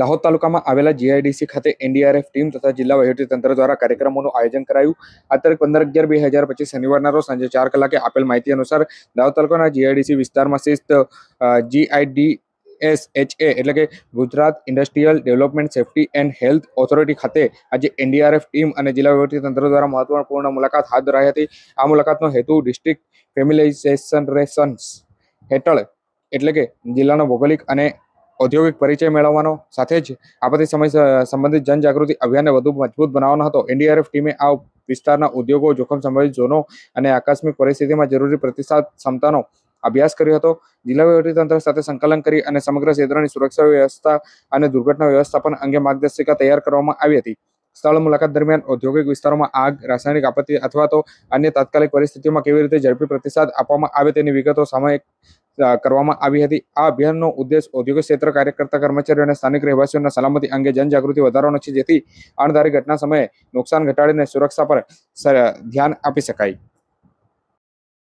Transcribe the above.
દાહોદ તાલુકામાં આવેલા જીઆઈડીસી ખાતે એનડીઆરએફ ટીમ તથા જિલ્લા તંત્ર દ્વારા કાર્યક્રમોનું આયોજન કરાયું. તારીખ પંદર અગિયાર બે હજાર પચીસ શનિવારના રોજ સાંજે ચાર કલાકે આપેલ માહિતી અનુસાર દાહોદ તાલુકાના જીઆઈડીસી વિસ્તારમાં શિસ્ત જીઆઈડી એસ એચ એ એટલે કે Gujarat industrial development safety and health authority ખાતે આજે એનડીઆરએફ ટીમ અને જિલ્લા તંત્ર દ્વારા મહત્વપૂર્ણ મુલાકાત હાથ ધરાઈ હતી. આ મુલાકાતનો હેતુ ડિસ્ટ્રિક્ટ ફેમિલાઇઝેશન રેશન્સ હેઠળ એટલે કે જિલ્લાનો ભૌગોલિક અને ઔદ્યોગિક પરિચય મેળવવાનો, સાથે જ આપત્તિ સમય સંબંધિત જનજાગૃતિ અભિયાનને વધુ મજબૂત બનાવવાનો હતો. એનડીઆરએફ ટીમે આ વિસ્તારના ઉદ્યોગો, જોખમ સંબંધિત ઝોનો અને આકસ્મિક પરિસ્થિતિમાં જરૂરી પ્રતિસાદ ક્ષમતાનો અભ્યાસ કર્યો હતો. જિલ્લા તંત્ર સાથે સંકલન કરી અને સમગ્ર ક્ષેત્રની સુરક્ષા વ્યવસ્થા અને દુર્ઘટના વ્યવસ્થાપન અંગે માર્ગદર્શિકા તૈયાર કરવામાં આવી હતી. સ્થળ મુલાકાત દરમિયાન ઔદ્યોગિક વિસ્તારોમાં આગ, રાસાયણિક આપત્તિ અથવા તો અન્ય તાત્કાલિક પરિસ્થિતિઓમાં કેવી રીતે ઝડપી પ્રતિસાદ આપવામાં આવે તેની વિગતો સામયિક કરવામાં આવી હતી. આ અભિયાનનો ઉદ્દેશ ઔદ્યોગિક ક્ષેત્ર કાર્યકર્તા કર્મચારીઓ અને સ્થાનિક રહેવાસીઓના સલામતી અંગે જનજાગૃતિ વધારવાનો છે, જેથી અણધારી ઘટના સમયે નુકસાન ઘટાડીને સુરક્ષા પર ધ્યાન આપી શકાય.